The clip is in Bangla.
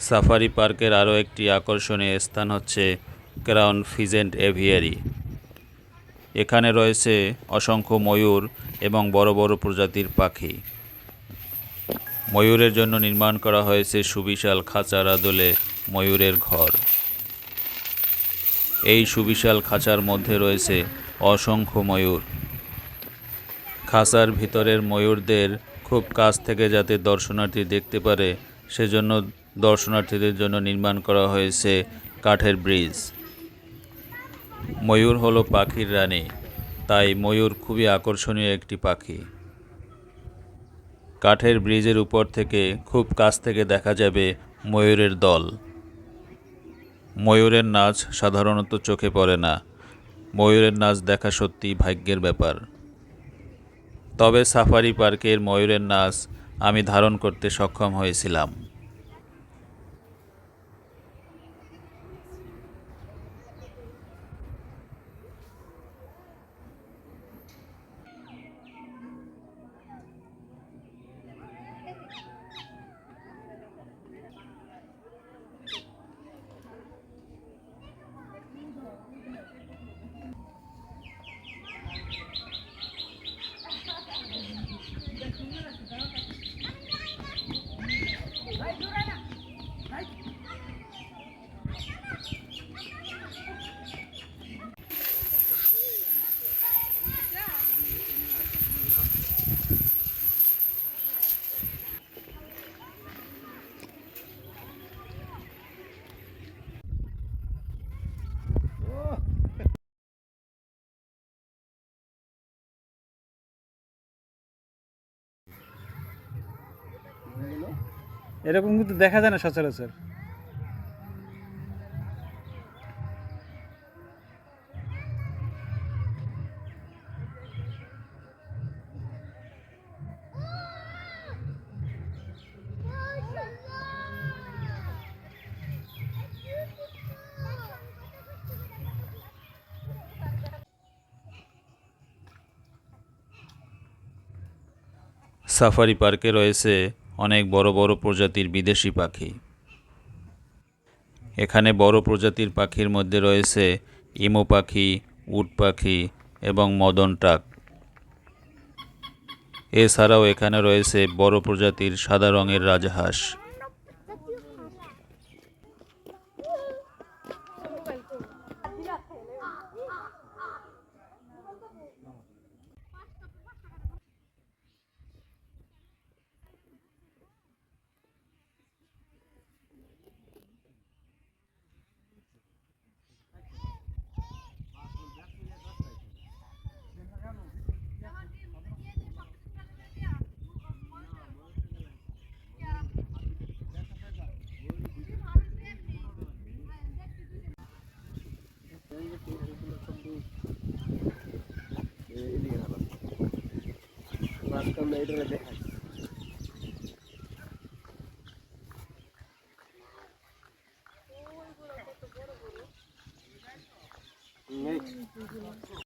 সাফারি পার্কের আরও একটি আকর্ষণীয় স্থান হচ্ছে ক্রাউন ফিজেন্ট এভিয়ারি। এখানে রয়েছে অসংখ্য ময়ূর এবং বড় বড় প্রজাতির পাখি। ময়ূরের জন্য নির্মাণ করা হয়েছে সুবিশাল খাঁচার আদলে ময়ূরের ঘর। এই সুবিশাল খাঁচার মধ্যে রয়েছে অসংখ্য ময়ূর। খাঁচার ভিতরের ময়ূরদের খুব কাছ থেকে যাতে দর্শনার্থী দেখতে পারে সেজন্য দর্শনার্থীদের জন্য নির্মাণ করা হয়েছে কাঠের ব্রিজ। ময়ূর হলো পাখির রানী, তাই ময়ূর খুবই আকর্ষণীয় একটি পাখি। কাঠের ব্রিজের উপর থেকে খুব কাছ থেকে দেখা যাবে ময়ূরের দল। ময়ূরের নাচ সাধারণত চোখে পড়ে না। ময়ূরের নাচ দেখা সত্যি ভাগ্যের ব্যাপার। তবে সাফারি পার্কের ময়ূরের নাচ আমি ধারণ করতে সক্ষম হয়েছিলাম। এরকম কিন্তু দেখা যায় না সচরাচর। সাফারি পার্কে রয়েছে অনেক বড় বড় প্রজাতির বিদেশি পাখি। এখানে বড় প্রজাতির পাখির মধ্যে রয়েছে ইমো পাখি, উট পাখি এবং মদন টাক এছাড়াও এখানে রয়েছে বড় প্রজাতির সাদা রঙের রাজহাঁস। আজকে আমরা এটা দেখাই Next.